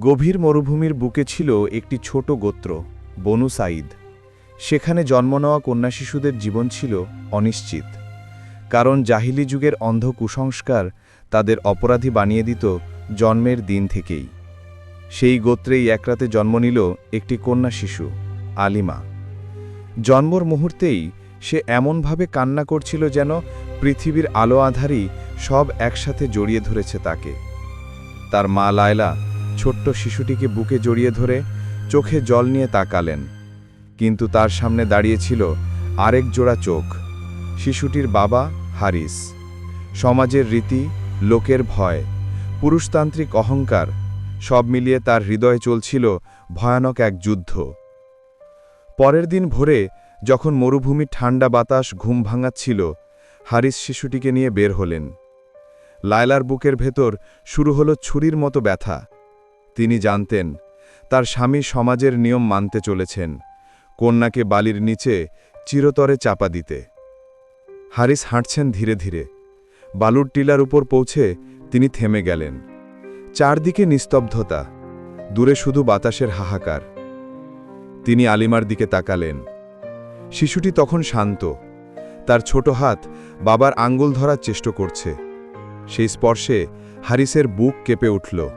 গভীর মরুভূমির বুকে ছিল একটি ছোট গোত্র, বনু সাইদ সেখানে জন্ম নেওয়া কন্যা শিশুদের জীবন ছিল অনিশ্চিত, কারণ জাহিলি যুগের অন্ধ কুসংস্কার তাদের অপরাধী বানিয়ে দিত জন্মের দিন থেকেই। সেই গোত্রেই একরাতে জন্ম নিল একটি কন্যা শিশু, আলিমা। জন্মর মুহূর্তেই সে এমনভাবে কান্না করছিল যেন পৃথিবীর আলো আধারই সব একসাথে জড়িয়ে ধরেছে তাকে। তার মা লায়লা ছোট্ট শিশুটিকে বুকে জড়িয়ে ধরে চোখে জল নিয়ে তাকালেন। কিন্তু তার সামনে দাঁড়িয়েছিল আরেক জোড়া চোখ, শিশুটির বাবা হারিস। সমাজের রীতি, লোকের ভয়, পুরুষতান্ত্রিক অহংকার, সব মিলিয়ে তার হৃদয়ে চলছিল ভয়ানক এক যুদ্ধ। পরের দিন ভোরে যখন মরুভূমির ঠান্ডা বাতাস ঘুম ভাঙাচ্ছিল, হারিস শিশুটিকে নিয়ে বের হলেন। লায়লার বুকের ভেতর শুরু হলো ছুরির মতো ব্যথা। তিনি জানতেন, তার স্বামী সমাজের নিয়ম মানতে চলেছেন, কন্যাকে বালির নিচে চিরতরে চাপা দিতে। হারিস হাঁটছেন ধীরে ধীরে। বালুর টিলার উপর পৌঁছে তিনি থেমে গেলেন। চারদিকে নিস্তব্ধতা, দূরে শুধু বাতাসের হাহাকার। তিনি আলিমার দিকে তাকালেন। শিশুটি তখন শান্ত। তার ছোট হাত বাবার আঙ্গুল ধরার চেষ্টা করছে। সেই স্পর্শে হারিসের বুক কেঁপে উঠল।